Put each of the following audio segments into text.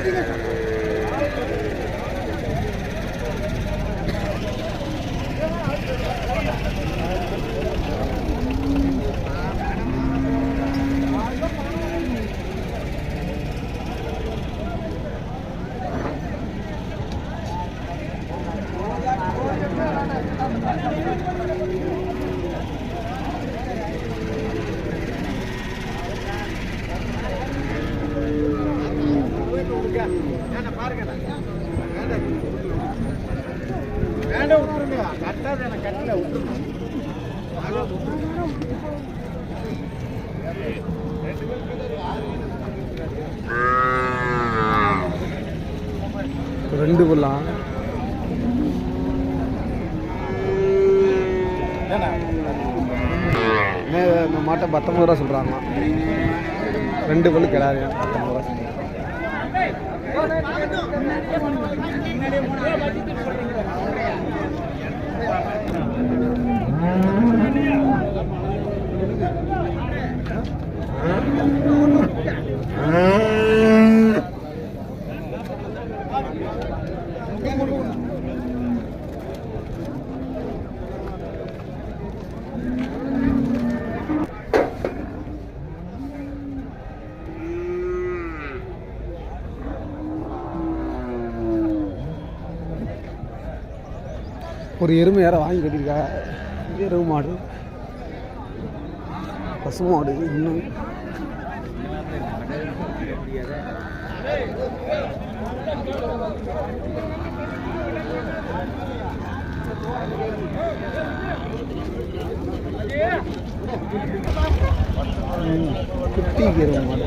Hadi gidelim. ரெண்டு புல்லாம் இந்த மாட்டை பத்தொம்பது ரூபா சொல்கிறாங்க ரெண்டு பல்லு கிடாது. பத்தொம்பது ரூபா சொல்றாங்க. ஒரு எருமை யாரை வாங்கி கட்டியிருக்கா. எருவு மாடு பசு மாடு இன்னும் குட்டி எருவு மாடு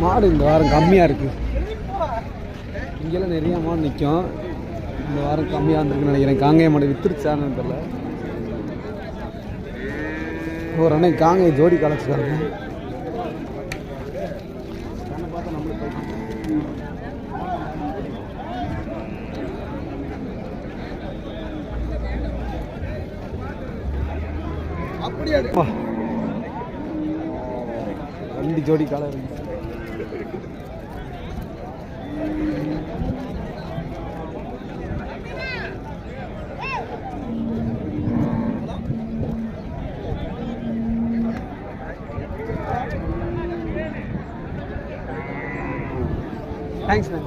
மாடு இந்த வாரம் கம்மியாக இருக்குது இங்கெல்லாம் நிறைய மாடு நிற்கும் இந்த வாரம் கம்மியாக இருந்திருக்குன்னு நினைக்கிறேன். காங்கைய மாடு வித்துருச்சான்னு தெரில ஒரு அண்ணன் காங்கையை ஜோடி கலைச்சிருக்காங்க ரெண்டு ஜோடி காலை இருக்கு தேங்க்ஸ் மேம்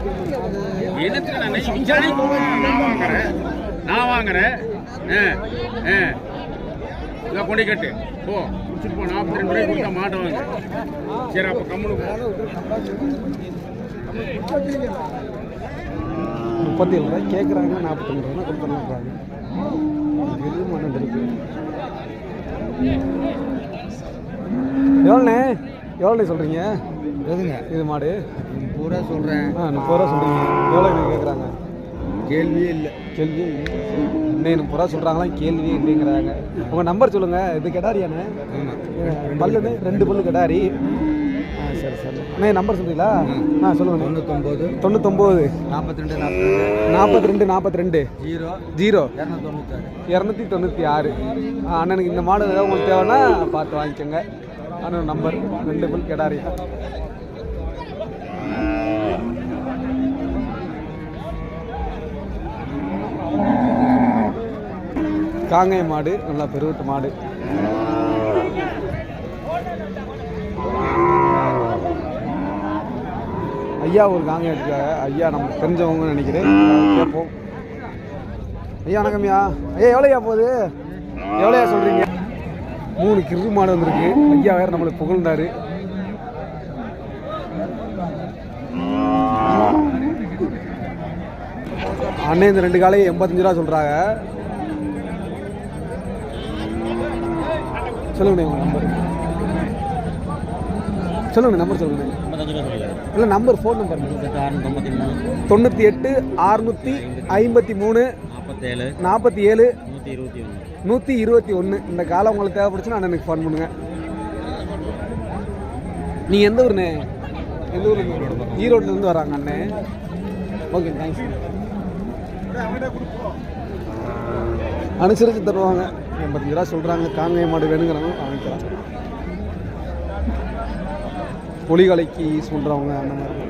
எதுக்கு நான் வாங்குறேன். நான் வாங்குறேன். ஆ ஆ இதை கொண்டு கட்டு. போ. குடிச்சிட்டு போ. நாற்பத்தி ரெண்டு ரூபாய் கொடுத்தா சரி அப்போ கம்முனு முப்பத்தி ஏழு ரூபாய் கேட்குறாங்க நாற்பத்தஞ்சு ரூபா கொடுத்துருக்காங்க எவ்வளோண்ணே? எவ்வளோண்ணே சொல்கிறீங்க எதுங்க? இது மாடு. பூரா சொல்கிறேன் ஆ முப்பது ரூபா சொல்கிறீங்க எவ்வளோ கேட்குறாங்க கேள்வியே இல்லை. கேள்வியே இல்லை இன்னும் முப்பது ரூபா சொல்கிறாங்களா கேள்வியே இல்லைங்கிறாங்க. உங்கள் நம்பர் சொல்லுங்கள் இது கெடாரியாண்ணே பல்லுண்ணே ரெண்டு பல்லு கெடாரி. சரி சரி. அண்ணே நம்பர் சொல்றீங்களா? ஆ சொல்லுங்க தொண்ணூத்தொம்பது. தொண்ணூத்தொம்பது. நாற்பத்தி ரெண்டு நாற்பத்தி ரெண்டு நாற்பத்தி ரெண்டு ஜீரோ. ஜீரோ இரநூத்தி தொண்ணூற்றி ஆறு. ஆ, அண்ணனுக்கு இந்த மாடல் ஏதாவது உங்களுக்கு தேவைன்னா பார்த்து வாங்கிக்கோங்க. அண்ணன் நம்பர் ரெண்டு பில் கெடாரி. காங்கை மாடு நல்லா பெருவட்டு மாடு. ஐயா ஒரு காங்கை இருக்காங்க ஐயா நமக்கு தெரிஞ்சவங்க நினைக்கிறேன். கேட்போம். ஐயா வணக்கம்யா ஐயா. எவ்வளோயா போகுது? எவ்வளோயா சொல்கிறீங்க மூணு கிரு மாடு வந்திருக்கு. ஐயா வேறு நம்மளுக்கு புகழ்ந்தாரு. அண்ணே இந்த ரெண்டு காலையும் எண்பத்தஞ்சு ரூபா சொல்கிறாங்க சொல்லுங்கண்ணே உங்கள் நம்பர் சொல்லுங்கண்ணே நம்பர் சொல்லுங்கண்ணே. இல்லை நம்பர் ஃபோன் நம்பர் தொண்ணூற்றி எட்டு அறுநூற்றி ஐம்பத்தி மூணு நாற்பத்தேழு நாற்பத்தி ஏழு நூற்றி இருபத்தி ஒன்று நூற்றி இருபத்தி ஒன்று இந்த காலம் உங்களுக்கு தேவைப்படுச்சுன்னா அண்ணனுக்கு ஃபோன் பண்ணுங்கள் நீங்கள் எந்த ஊருண்ணே? எந்த ஊர்? ஈரோட்லேருந்து வராங்க அண்ணே. ஓகே தேங்க்ஸ் அனுசரித்து தருவாங்க. எண்பத்தஞ்சு ரூபா சொல்கிறாங்க காங்கை மாடு வேணுங்கிறவங்க வாங்கிக்கலாம். புலிகலைக்கு சொல்கிறவங்க அந்த மாதிரி.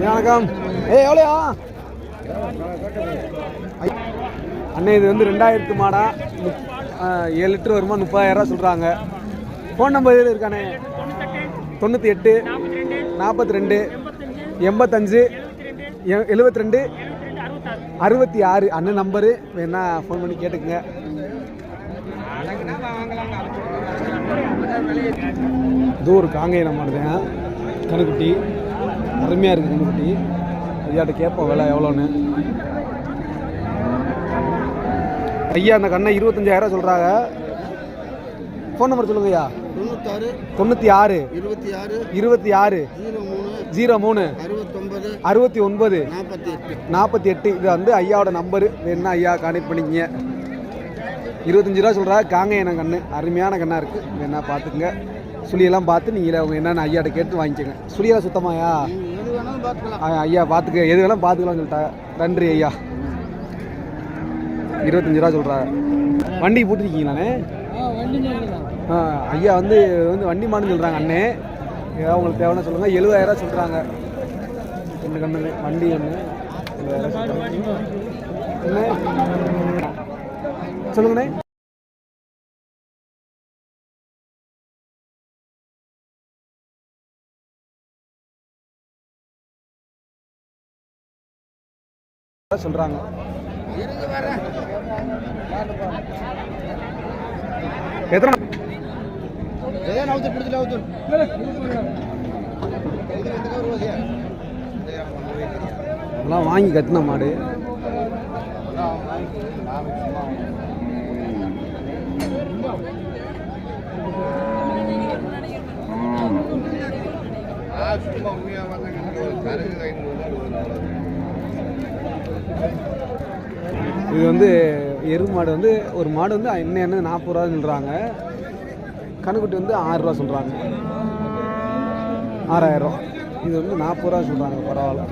வணக்கம். ஏய் எவ்வளோ? ஐ- அண்ணே இது வந்து ரெண்டாயிரத்து மாடா. முப்- ஏழு லிட்டர் வருமா? முப்பதாயிரரூவா சொல்கிறாங்க ஃபோன் நம்பர் இதில் இருக்கானே தொண்ணூற்றி எட்டு நாற்பத்தி ரெண்டு எண்பத்தஞ்சு எழுபத்தி ரெண்டு அறுபத்தி ஆறு அண்ணன் நம்பரு வேணா ஃபோன் பண்ணி கேட்டுக்குங்க. இது ஒரு காங்கேய மாடுதான் கணுக்குட்டி அருமையாக இருக்குது கணுக்குட்டி ஐயாட்ட கேட்போம் விலை எவ்வளோன்னு. ஐயா அந்த கண்ணை இருபத்தஞ்சாயிரம் சொல்கிறாங்க ஃபோன் நம்பர் சொல்லுங்க ஐயா. தொண்ணூத்தாறு தொண்ணூற்றி ஆறு இருபத்தி ஆறு இருபத்தி ஆறு ஜீரோ மூணு அறுபத்தி ஒன்பது நாற்பத்தி எட்டு. நாற்பத்தி எட்டு. இது வந்து ஐயாவோட நம்பரு வேணுன்னா ஐயா கான்டெக்ட் பண்ணிக்கங்க இருபத்தஞ்சு ரூபா சொல்கிறா காங்கேயன கண்ணு. அருமையான கண்ணாக இருக்குது வேணா பார்த்துக்குங்க சுழியெல்லாம் பார்த்து நீங்கள் அவங்க என்னென்ன ஐயாட்ட கேட்டு வாங்கிக்கோங்க. சுழியெல்லாம் சுத்தமாயா? ஐயா பார்த்துக்க எது வேணாலும் பார்த்துக்கலாம்னு சொல்லிட்டா நன்றி ஐயா. இருபத்தஞ்சு ரூபா சொல்கிறா வண்டி போட்டுருக்கீங்களாண்ணே? ஆ ஐயா வந்து வந்து வண்டி மாடுன்னு சொல்கிறாங்க அண்ணே. ஏதாவது உங்களுக்கு தேவைன்னா சொல்லுங்கள் எழுபதாயிரம் சொல்கிறாங்க ரெண்டு கண்ணு வண்டி ஒன்று எழுபதாயிரம் சொல்றாங்க. எத்தனை வாங்கி கட்டின மாடு. வந்து எரு மாடு வந்து ஒரு மாடு வந்து என்ன என்ன நாற்பது ரூபா சொல்கிறாங்க கணக்குட்டி வந்து ஆறு ரூபா சொல்கிறாங்க ஆறாயிரம் இது வந்து நாற்பது ரூபா சொல்கிறாங்க பரவாயில்ல.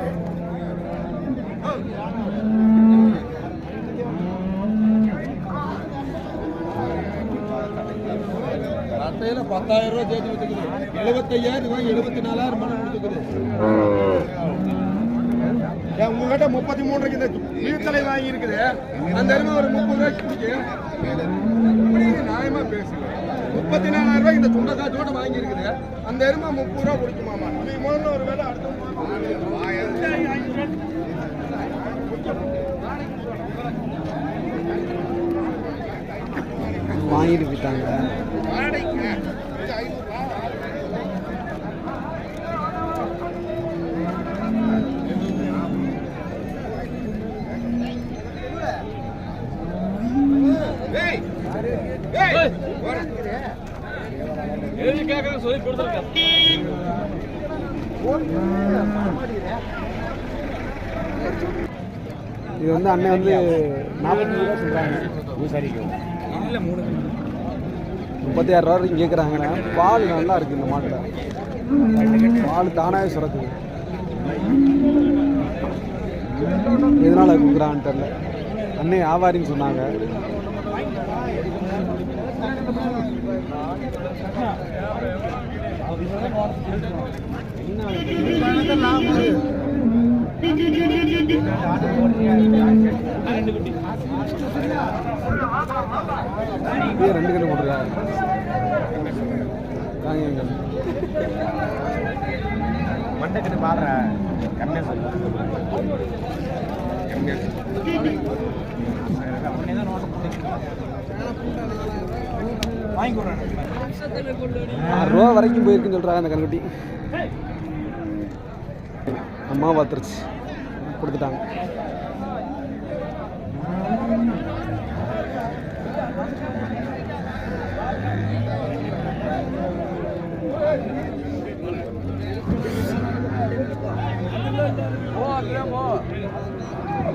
பத்தாயிரம் ரூபாய் சேர்த்து வித்துக்குது எழுபத்தையாயிரம் ரூபாய் எழுபத்தி நாலாயிரம் ரூபாய் கொடுத்துக்குது. உங்ககிட்ட முப்பத்தி மூணு ரூபாய்க்கு இந்த உயிர்த்தலை வாங்கி இருக்குது அந்த எருமை ஒரு முப்பது ரூபாய்க்கு பிடிக்கும் நியாயமா பேசுங்க. முப்பத்தி நாலாயிரம் ரூபாய் இந்த துண்டக்காச்சோட வாங்கி இருக்குது அந்த எருமை முப்பது ரூபா கொடுக்குமாமா? நீ மூணு ஒரு வேலை அடுத்த வாங்கிட்டு போயிட்டாங்க. இது வந்து அண்ணன் வந்து நாற்பத்தஞ்சு ரூபா சொல்கிறாங்க முப்பத்தாயிரம் ரூபா வரைக்கும் கேட்குறாங்க பால் நல்லா இருக்கு இந்த மாட்டில். பால் தானாகவே சுரக்குது. எதனால கொடுக்குறான்னு தெரில அண்ணே வியாபாரின்னு சொன்னாங்க. ரெண்டு கண்ணு போட்டுருக்காங்க காங்கேயம் மண்டக்கட்டு பாடுற கம்மியாக சொல்லு நோட்டம் ரூபா வரைக்கும் போயிருக்குன்னு சொல்கிறாங்க அந்த கண்குட்டி அம்மா பார்த்துருச்சு. கொடுத்துட்டாங்க.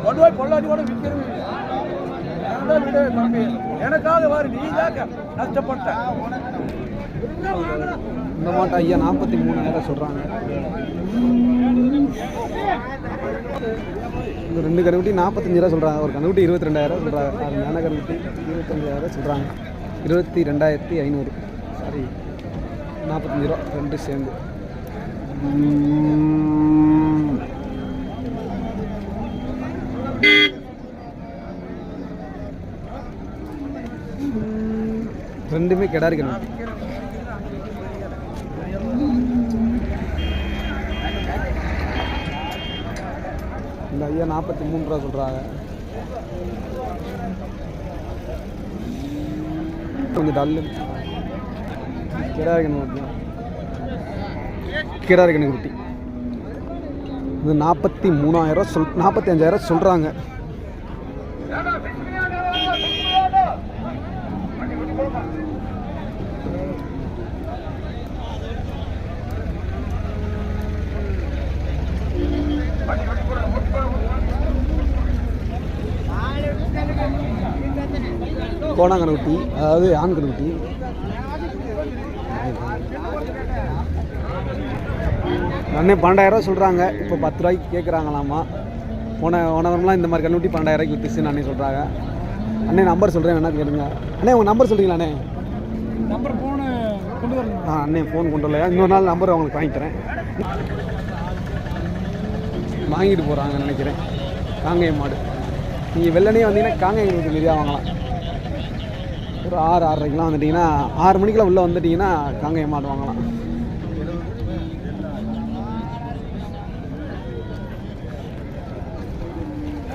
கொண்டு போய் பொள்ளாச்சியோட விற்கிறது எனக்காக வாரு நீ நஷ்டப்பட்ட இந்த மாட்ட ஐயா நாற்பத்தி மூணாயிரம் சொல்கிறாங்க இந்த ரெண்டு கருக்குட்டி நாற்பத்தஞ்சு ரூபா சொல்கிறாங்க ஒரு கருக்குட்டி இருபத்தி ரெண்டாயிரம் சொல்கிறாங்க அருமையான கருக்குட்டி இருபத்தஞ்சாயிரம் சொல்கிறாங்க இருபத்தி ரெண்டாயிரத்தி ஐநூறு. சாரி நாற்பத்தஞ்சு ரூபா ரெண்டு சேர்ந்து. ரெண்டுமே கிடாரி கருக்குட்டி இந்த ஐயா நாற்பத்தி மூணு ரூபா சொல்கிறாங்க கொஞ்சம் டல்லு கிடாரி கண்ணு குட்டி கிடாரி குட்டி. இது நாற்பத்தி மூணாயிரம் சொல் நாற்பத்தி அஞ்சாயிரம் சொல்கிறாங்க கோணா கண்ணுக்குட்டி அதாவது ஆண் கண்ணுக்குட்டி அண்ணே பன்னெண்டாயிரம் சொல்கிறாங்க இப்போ பத்து ரூபாய்க்கு கேட்குறாங்களாமா போன உணவரம்லாம் இந்த மாதிரி கண்ணுக்குட்டி பன்னெண்டாயிரூபாய்க்கு வித்துச்சுன்னு அண்ணே சொல்கிறாங்க அண்ணே நம்பர் சொல்கிறேன் வேணா கேளுங்க. அண்ணே உங்கள் நம்பர் சொல்கிறீங்களா அண்ணே? நம்பர் போன கொண்டு வரணும். ஆ அண்ணே ஃபோன் கொண்டு வரலையா? இன்னொரு நாள் நம்பர் அவங்களுக்கு வாங்கி தரேன். வாங்கிட்டு போகிறாங்கன்னு நினைக்கிறேன். காங்கேயம் மாடு. நீங்கள் வெள்ளனே வந்தீங்கன்னா காங்கேயம் நிறையா வாங்கலாம். ஒரு ஆறு ஆறரைக்கெலாம் வந்துட்டிங்கன்னா ஆறு மணிக்கெலாம் உள்ளே வந்துட்டிங்கன்னா காங்கேயம் மாடு வாங்கலாம்.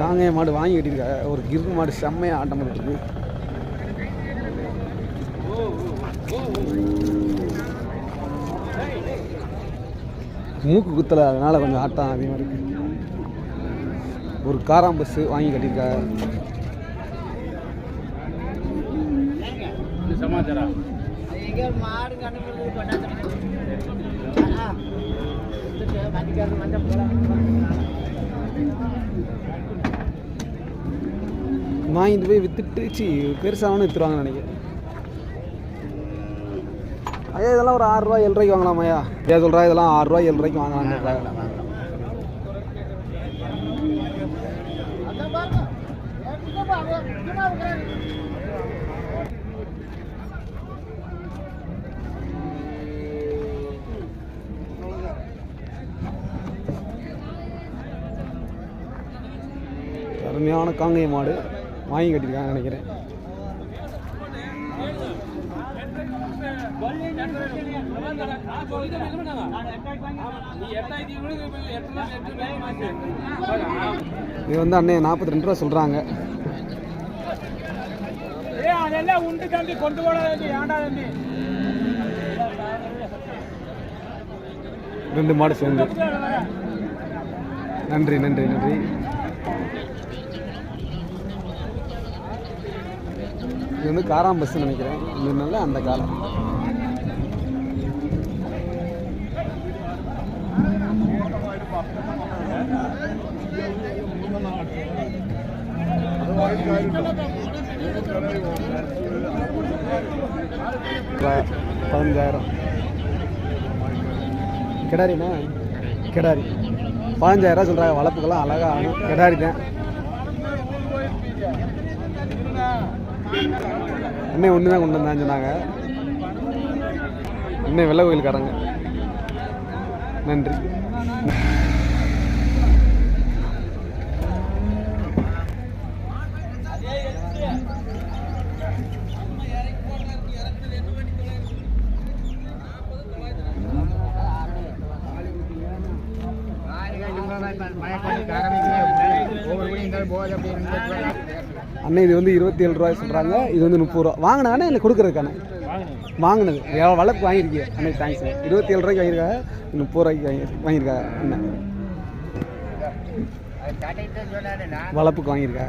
காங்கேயம் மாடு வாங்கி கட்டியிருக்காங்க. ஒரு கிரு மாடு செம்மையாக ஆட்டம் போட்டுருக்கு. மூக்கு குத்தலை அதனால் கொஞ்சம் ஆட்டம் அதிகமாக இருக்குது ஒரு காராம் பஸ்ஸு வாங்கி கட்டியிருக்காங்க. சமாச்சாரம். வாங்கிட்டு போய் வித்துட்டு சி பெருசானு வித்துருவாங்கன்னு நினைக்கிறேன். ஐயா இதெல்லாம் ஒரு ஆறு ரூபா ஏழு ரூபாய்க்கு வாங்கலாம் ஐயா? ஏன் சொல்கிறா இதெல்லாம் ஆறு ரூபா ஏழு ரூபாய்க்கு வாங்கலாம் சொல்கிறாங்க அருமையான காங்கேய மாடு வாங்கி கட்டியிருக்காங்க நினைக்கிறேன். இது வந்து அண்ணே நாற்பத்தி ரெண்டு ரூபா சொல்கிறாங்க ஏ அதெல்லாம் உண்டு தம்பி கொண்டு போட தம்பி ஏண்டா தம்பி? ரெண்டு மாடு சேர்ந்து. நன்றி நன்றி நன்றி. இது வந்து காராம் பஸ்ஸுன்னு நினைக்கிறேன். இதனால அந்த காலம். பதினஞ்சாயிரம். கிடாரிண்ணா? கிடாரி. பதினஞ்சாயிரம் சொல்கிறாங்க வளர்ப்புக்கெல்லாம் அழகாக ஆகும் கிடாரி தான் இன்னும் ஒன்று தான் கொண்டு வந்தான்னு சொன்னாங்க. அண்ணே வெள்ளை கோயில்காரங்க நன்றி. அப்படின்னு அண்ணே இது வந்து இருபத்தி ஏழு ரூபாய் சொல்கிறாங்க இது வந்து முப்பது ரூபா. வாங்கினானே இல்லை கொடுக்குறதுக்கான? வாங்கினது. எவ்வளோ வளர்ப்பு வாங்கியிருக்கீங்க அண்ணே தேங்க்ஸ் இருபத்தி ஏழு ரூபாய்க்கு வாங்கியிருக்காங்க. முப்பது ரூபாய்க்கு வாங்கி வாங்கியிருக்காங்க அண்ணன் வளர்ப்புக்கு வாங்கியிருக்கா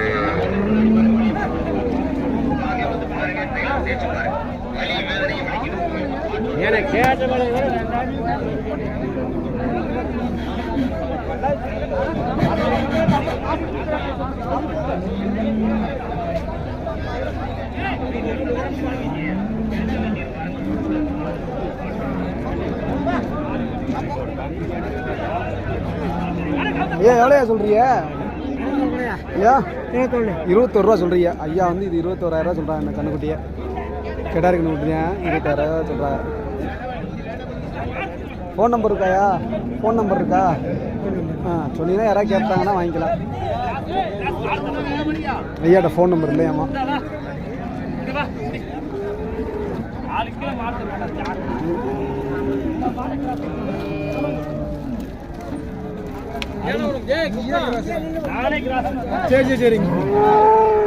ஐயா எவ்வளோயா சொல்கிறீங்க ஐயா இருபத்தோரு ரூபா சொல்கிறீங்க ஐயா வந்து இது இருபத்தோராயிரம் சொல்கிறாங்க இந்த கண்ணுக்குட்டியை. கெடாரி கண்ணுக்குட்டியா இருபத்தாயிரம் சொல்கிறாங்க ஃபோன் நம்பர் இருக்காயா ஃபோன் நம்பர் இருக்கா ஆ சொன்னீங்கன்னா யாராவது கேட்டாங்கன்னா வாங்கிக்கலாம். ஐயாட்ட ஃபோன் நம்பர் இல்லையாம்மா. சரி சரி சரிங்க.